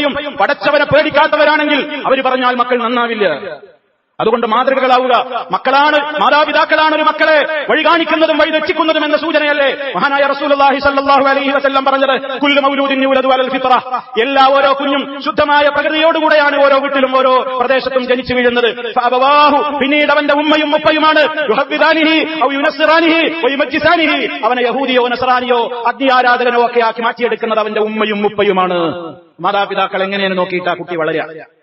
ഉപ്പയും പടച്ചവനെ പേടിക്കാത്തവരാണെങ്കിൽ അവർ പറഞ്ഞാൽ മക്കൾ നന്നാവില്ല. അതുകൊണ്ട് മാതൃകകളാവുക മക്കളാണ് മാതാപിതാക്കളാണ് ഒരു മക്കളെ. വഴി കാണിക്കുന്നതും വഴി രക്ഷിക്കുന്നതും എന്ന സൂചനയല്ലേ മഹാനായ റസൂലുള്ളാഹി സല്ലാഹു അലൈഹി വസല്ലം പറഞ്ഞത്? കുല്ലു മൗലൂദിൻ അലൽ ഫിത്ര എല്ലാ ഓരോ കുഞ്ഞും ശുദ്ധമായ പ്രകൃതിയോടുകൂടെയാണ് ഓരോ വീട്ടിലും ഓരോ പ്രദേശത്തും ജനിച്ചു വീഴുന്നത്. പിന്നീട് അവന്റെ ഉമ്മയും ഉപ്പയുമാണ്. അവനെ യഹൂദിയോ നസറാനിയോ അഗ്നി ആരാധകനോ ഒക്കെ ആക്കി മാറ്റിയെടുക്കുന്നത് അവന്റെ ഉമ്മയും ഉപ്പയുമാണ്. മാതാപിതാക്കൾ എങ്ങനെയാണ് നോക്കിയിട്ട് ആ കുട്ടി വളരുക?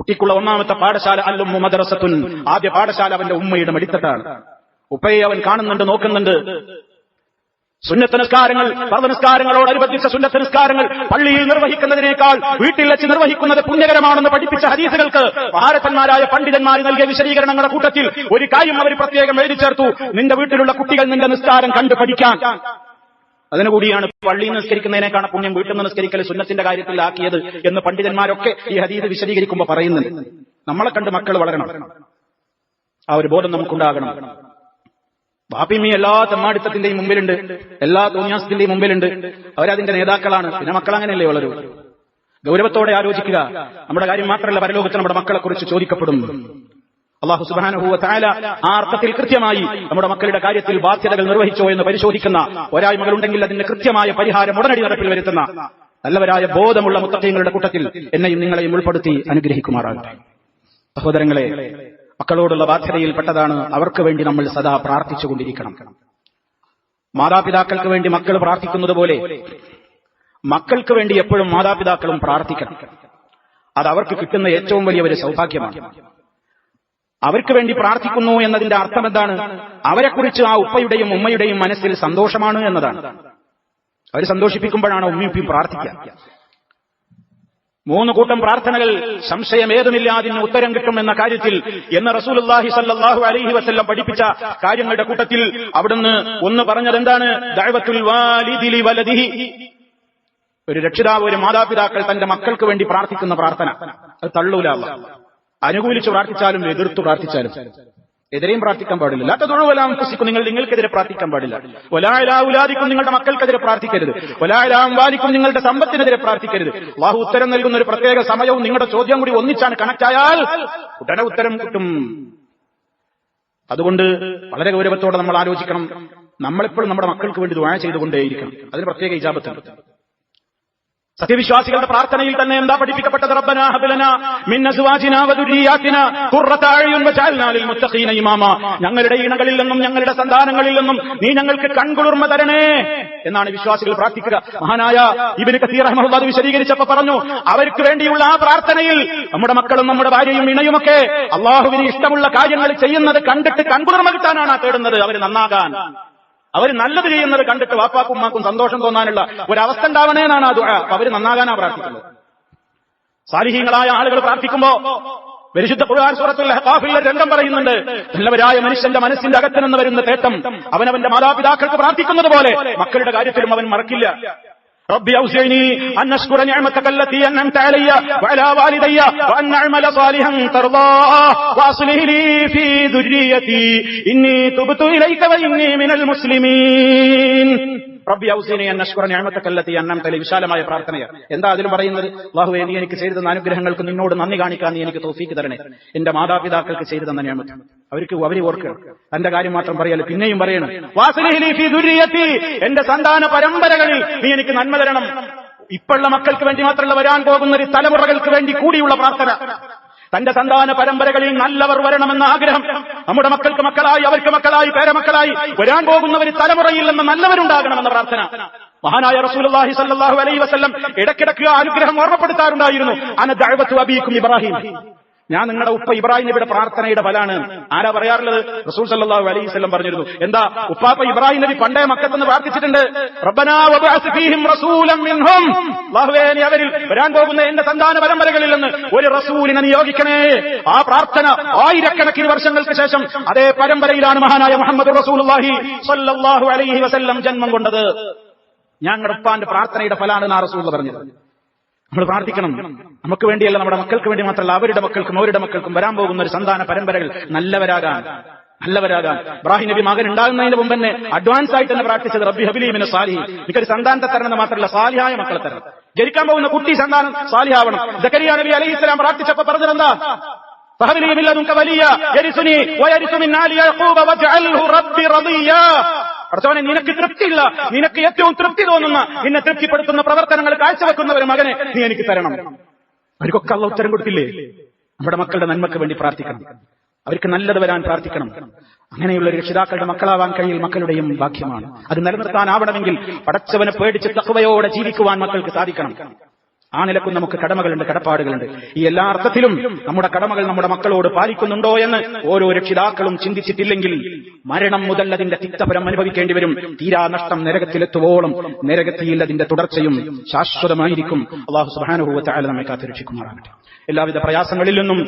കുട്ടിക്കുള്ള ഒന്നാമത്തെ പാഠശാല അല്ലും മദ്രസത്തുൻ. ആദ്യ പാഠശാല അവന്റെ ഉമ്മയുടെ മടിത്തട്ടാണ്. ഉപ്പയെ അവൻ കാണുന്നുണ്ട് നോക്കുന്നുണ്ട്. സുന്നത്ത് നിസ്കാരങ്ങൾ പർവ നിസ്കാരങ്ങളോടനുബന്ധിച്ച സുന്നത്ത് പള്ളിയിൽ നിർവഹിക്കുന്നതിനേക്കാൾ വീട്ടിൽ വെച്ച് നിർവഹിക്കുന്നത് പുണ്യകരമാണെന്ന് പഠിപ്പിച്ച ഹദീസുകൾക്ക് ഭാരതന്മാരായ പണ്ഡിതന്മാർ നൽകിയ വിശദീകരണങ്ങളുടെ കൂട്ടത്തിൽ ഒരു കാര്യം അവർ പ്രത്യേകം എഴുതി ചേർത്തു നിന്റെ വീട്ടിലുള്ള കുട്ടികൾ നിന്റെ നിസ്കാരം കണ്ടു പഠിക്കാൻ അതിനുകൂടിയാണ് പള്ളിയിൽ നിസ്കരിക്കുന്നതിനേക്കാണ് പുണ്യം വീട്ടിൽ നിന്ന് നിസ്കരിക്കൽ സുന്നത്തിന്റെ കാര്യത്തിലാക്കിയത് എന്ന് പണ്ഡിതന്മാരൊക്കെ ഈ ഹദീത് വിശദീകരിക്കുമ്പോൾ പറയുന്നുണ്ട്. നമ്മളെ കണ്ട് മക്കൾ വളരണം. ആ ഒരു ബോധം നമുക്കുണ്ടാകണം. ബാപ്പിമി എല്ലാ തെമ്മാടിത്തത്തിന്റെയും മുമ്പിലുണ്ട്. എല്ലാ തോന്നിയാസത്തിന്റെയും മുമ്പിലുണ്ട്. അവരതിന്റെ നേതാക്കളാണ്. പിന്നെ മക്കൾ അങ്ങനെയല്ലേ വളരൂ ഗൗരവത്തോടെ ആലോചിക്കുക. നമ്മുടെ കാര്യം മാത്രമല്ല പരലോകത്ത് നമ്മുടെ മക്കളെ കുറിച്ച് ചോദിക്കപ്പെടും. അള്ളാഹു സുബാനഹുവ താല ആ അർത്ഥത്തിൽ കൃത്യമായി നമ്മുടെ മക്കളുടെ കാര്യത്തിൽ ബാധ്യതകൾ നിർവഹിച്ചോ എന്ന് പരിശോധിക്കുന്ന ഒരായ്മകളുണ്ടെങ്കിൽ അതിന്റെ കൃത്യമായ പരിഹാരം ഉടനടി നടപ്പിൽ വരുത്തുന്ന നല്ലവരായ ബോധമുള്ള മുത്തക്കയങ്ങളുടെ കൂട്ടത്തിൽ എന്നെയും നിങ്ങളെയും ഉൾപ്പെടുത്തി അനുഗ്രഹിക്കുമാറാകട്ടെ. സഹോദരങ്ങളെ മക്കളോടുള്ള ബാധ്യതയിൽപ്പെട്ടതാണ് അവർക്ക് വേണ്ടി നമ്മൾ സദാ പ്രാർത്ഥിച്ചുകൊണ്ടിരിക്കണം. മാതാപിതാക്കൾക്ക് വേണ്ടി മക്കൾ പ്രാർത്ഥിക്കുന്നത് പോലെ മക്കൾക്ക് വേണ്ടി എപ്പോഴും മാതാപിതാക്കളും പ്രാർത്ഥിക്കണം. അത് അവർക്ക് കിട്ടുന്ന ഏറ്റവും വലിയ ഒരു സൗഭാഗ്യമാണ്. അവർക്ക് വേണ്ടി പ്രാർത്ഥിക്കുന്നു എന്നതിന്റെ അർത്ഥം എന്താണ് അവരെക്കുറിച്ച് ആ ഉപ്പയുടെയും ഉമ്മയുടെയും മനസ്സിൽ സന്തോഷമാണ് എന്നതാണ്. അവർ സന്തോഷിപ്പിക്കുമ്പോഴാണ് ഉമ്മയും പ്രാർത്ഥിക്കുക. മൂന്ന് കൂട്ടം പ്രാർത്ഥനകൾ സംശയമേതുമില്ലാതിന് ഉത്തരം കിട്ടും എന്ന കാര്യത്തിൽ എന്ന റസൂലുള്ളാഹി സല്ലാഹു അലഹി വസല്ലം പഠിപ്പിച്ച കാര്യങ്ങളുടെ കൂട്ടത്തിൽ അവിടുന്ന് ഒന്ന് പറഞ്ഞത് എന്താണ്? ഒരു രക്ഷിതാവ് ഒരു മാതാപിതാക്കൾ തന്റെ മക്കൾക്ക് വേണ്ടി പ്രാർത്ഥിക്കുന്ന പ്രാർത്ഥന. അത് തള്ളൂല. അനുകൂലിച്ച് പ്രാർത്ഥിച്ചാലും എതിർത്ത് പ്രാർത്ഥിച്ചാലും. എതിരെയും പ്രാർത്ഥിക്കാൻ പാടില്ല. ലാത്ത തൊഴുവലാം പുസിക്കും നിങ്ങൾ നിങ്ങൾക്കെതിരെ പ്രാർത്ഥിക്കാൻ പാടില്ല. ഒലാലാവുലാദിക്കും നിങ്ങളുടെ മക്കൾക്കെതിരെ പ്രാർത്ഥിക്കരുത്. ഒലാലാം വാലിക്കും നിങ്ങളുടെ സമ്പത്തിനെതിരെ പ്രാർത്ഥിക്കരുത്. വാഹു ഉത്തരം നൽകുന്ന ഒരു പ്രത്യേക സമയവും നിങ്ങളുടെ ചോദ്യം കൂടി ഒന്നിച്ചാണ് കണക്റ്റായാൽ ഉടനെ ഉത്തരം കിട്ടും. അതുകൊണ്ട് വളരെ ഗൗരവത്തോടെ നമ്മൾ ആലോചിക്കണം. നമ്മളെപ്പോഴും നമ്മുടെ മക്കൾക്ക് വേണ്ടി ദുആ ചെയ്തുകൊണ്ടേയിരിക്കണം. അതിന് പ്രത്യേക ഇജാബത്തുണ്ട്. സത്യവിശ്വാസികളുടെ പ്രാർത്ഥനയിൽ തന്നെ എന്താ പഠിപ്പിക്കപ്പെട്ടത്? റബ്ബനാ ഹബ് മിൻ അസ്വാജിനാ ഖുർറത വജഅൽനാ ലിൽ മുത്തഖീന ഇമാമ. ഞങ്ങളുടെ ഇണകളിൽ നിന്നും ഞങ്ങളുടെ സന്താനങ്ങളിൽ നിന്നും നീ ഞങ്ങൾക്ക് കൺകുളിർമ തരണേ എന്നാണ് വിശ്വാസികൾ പ്രാർത്ഥിക്കുക. മഹാനായ ഇബ്നു കസീർ റഹ്മത്തുള്ളാഹി വിശദീകരിച്ചപ്പോൾ പറഞ്ഞു അവർക്ക് വേണ്ടിയുള്ള ആ പ്രാർത്ഥനയിൽ നമ്മുടെ മക്കളും നമ്മുടെ ഭാര്യയും ഇണയുമൊക്കെ അള്ളാഹുവിന് ഇഷ്ടമുള്ള കാര്യങ്ങൾ ചെയ്യുന്നത് കണ്ടിട്ട് കൺകുളിർമ കിട്ടാനാണ് തേടുന്നത്. അവർ നന്നാകാൻ. അവർ നല്ലത് ചെയ്യുന്നത് കണ്ടിട്ട് വാപ്പാക്കും ഉമ്മാക്കും സന്തോഷം തോന്നാനുള്ള ഒരവസ്ഥ ഉണ്ടാവണേ എന്നാണ് ആ അത് അവർ നന്നാകാനാ പ്രാർത്ഥിക്കുന്നത്. സാലിഹീങ്ങളായ ആളുകൾ പ്രാർത്ഥിക്കുമ്പോ പരിശുദ്ധ ഖുർആൻ സൂറത്തുൽ ഹഖാഫിലെ രംഗം പറയുന്നുണ്ട്. നല്ലവരായ മനുഷ്യന്റെ മനസ്സിന്റെ അകത്ത് നിന്ന് വരുന്ന തേട്ടം അവനവന്റെ മാതാപിതാക്കൾക്ക് പ്രാർത്ഥിക്കുന്നത് പോലെ മക്കളുടെ കാര്യത്തിലും അവൻ മറക്കില്ല. ربي أوزعني أن أشكر نعمتك التي أنعمت علي وعلى والدي وأن أعمل صالحا ترضاه وأصلح لي في ذريتي. إني تبت إليك وإني من المسلمين. റബ്ബി ഔസീനെ അന്നഷ്കുറ ഞാമത്തക്കല്ലത്തി അന്നം തലി വിശാലമായ പ്രാർത്ഥനയാണ് എന്താ അതിലും പറയുന്നത്? അള്ളാഹുവെ നീ എനിക്ക് ചെയ്തു തന്ന അനുഗ്രഹങ്ങൾക്ക് നിന്നോട് നന്ദി കാണിക്കാൻ നീ എനിക്ക് തോഫീക്ക് തരണേ. എന്റെ മാതാപിതാക്കൾക്ക് ചെയ്തു തന്ന ഞാമത്ത്. അവർക്ക് അവരെ ഓർക്കണം. തന്റെ കാര്യം മാത്രം പറയാലോ പിന്നെയും പറയണം. എന്റെ സന്താന പരമ്പരകളിൽ നീ എനിക്ക് നന്മ തരണം. ഇപ്പോഴുള്ള മക്കൾക്ക് വേണ്ടി മാത്രമല്ല വരാൻ പോകുന്ന ഒരു തലമുറകൾക്ക് വേണ്ടി കൂടിയുള്ള പ്രാർത്ഥന. തന്റെ സന്താന പരമ്പരകളിൽ നല്ലവർ വരണമെന്ന ആഗ്രഹം. നമ്മുടെ മക്കൾക്ക് മക്കളായി അവർക്ക് മക്കളായി പേരമക്കളായി വരാൻ പോകുന്നവർ തലമുറയിൽ നിന്ന് നല്ലവരുണ്ടാകണമെന്ന പ്രാർത്ഥന. മഹാനായ റസൂലുള്ളാഹി സല്ലല്ലാഹു അലൈഹി വസല്ലം ഇടയ്ക്കിടയ്ക്ക് അനുഗ്രഹം ഓർമ്മപ്പെടുത്താറുണ്ടായിരുന്നു. അന ദഅവത്തു അബീക്കും ഇബ്രാഹിം. ഞാൻ നിങ്ങളുടെ ഉപ്പ ഇബ്രാഹിം നബിയുടെ പ്രാർത്ഥനയുടെ ഫലാണ്. ആരാ പറയാറുള്ളത്? റസൂൽ സല്ലാഹു അലൈഹി സ്വലം പറഞ്ഞിരുന്നു. എന്താ? ഉപ്പാപ്പ ഇബ്രാഹിം നബി പണ്ടേ മക്കത്തെന്ന് പ്രാർത്ഥിച്ചിട്ടുണ്ട്. അവരിൽ വരാൻ പോകുന്ന എന്റെ സന്താന പരമ്പരകളിൽ നിന്ന് ഒരു റസൂലിനെ നിയോഗിക്കണേ. ആ പ്രാർത്ഥന ആയിരക്കണക്കിന് വർഷങ്ങൾക്ക് ശേഷം അതേ പരമ്പരയിലാണ് മഹാനായ മുഹമ്മദ് സ്വല്ലല്ലാഹു അലൈഹി വസല്ലം ജന്മം കൊണ്ടത്. ഞങ്ങളുടെ ഉപ്പാന്റെ പ്രാർത്ഥനയുടെ ഫലാണ് ആ റസൂൽ പറഞ്ഞത്. നമ്മൾ പ്രാർത്ഥിക്കണം നമുക്ക് വേണ്ടിയല്ല നമ്മുടെ മക്കൾക്ക് വേണ്ടി മാത്രമല്ല അവരുടെ മക്കൾക്കും അവരുടെ മക്കൾക്കും വരാൻ പോകുന്ന ഒരു സന്താന പരമ്പരകൾ നല്ലവരാകാൻ നല്ലവരാകാൻ ഇബ്രാഹിം നബി മകൻ ഉണ്ടാകുന്നതിന് മുമ്പ് തന്നെ അഡ്വാൻസ് ആയിട്ട് തന്നെ പ്രാർത്ഥിച്ചത് റബ്ബി ഹബിലീമിന് സാലിഹി എനിക്കൊരു സന്താനത്തെ തരണം മാത്രമല്ല സാലിഹായ മക്കളെ തരണം ജനിക്കാൻ പോകുന്ന കുട്ടി സന്താനം സാലിഹാവണം ജക്കരിയ നബി അലൈഹി ഇസ്ലാം പ്രാർത്ഥിച്ചപ്പോ പറഞ്ഞതെന്താ فهب لي من لدنك وليا يرثني ويرث من آل يعقوب واجعله ربي رضيا അടുത്തവനെ നിനക്ക് തൃപ്തിയില്ല. നിനക്ക് ഏറ്റവും തൃപ്തി തോന്നുന്ന നിന്നെ തൃപ്തിപ്പെടുത്തുന്ന പ്രവർത്തനങ്ങൾ കാഴ്ചവെക്കുന്ന ഒരു മകനെ നീ എനിക്ക് തരണം. അവർക്കൊക്കെ അള്ള ഉത്തരം കൊടുത്തില്ലേ? നമ്മുടെ മക്കളുടെ നന്മക്ക് വേണ്ടി പ്രാർത്ഥിക്കണം. അവർക്ക് നല്ലത് വരാൻ പ്രാർത്ഥിക്കണം. അങ്ങനെയുള്ള രക്ഷിതാക്കളുടെ മക്കളാവാൻ കഴിയൽ മക്കളുടെയും ഭാഗ്യമാണ്. അത് നിലനിർത്താനാവണമെങ്കിൽ പടച്ചവനെ പേടിച്ച് തക്കവയോടെ ജീവിക്കുവാൻ മക്കൾക്ക് സാധിക്കണം. ആ നിലക്കും നമുക്ക് കടമകളുണ്ട് കടപ്പാടുകളുണ്ട്. ഈ എല്ലാ അർത്ഥത്തിലും നമ്മുടെ കടമകൾ നമ്മുടെ മക്കളോട് പാലിക്കുന്നുണ്ടോ എന്ന് ഓരോ രക്ഷിതാക്കളും ചിന്തിച്ചിട്ടില്ലെങ്കിൽ മരണം മുതൽ അതിന്റെ തിക്തപരം അനുഭവിക്കേണ്ടി വരും. തീരാ നഷ്ടം നരകത്തിലെത്തുവോളം നരകത്തിയിൽ അതിന്റെ തുടർച്ചയും ശാശ്വതമായിരിക്കും. അള്ളാഹു സുബാനുഭവത്തെ നമ്മെ കാത്തുരക്ഷിക്കുമാറാകട്ടെ. എല്ലാവിധ പ്രയാസങ്ങളിൽ നിന്നും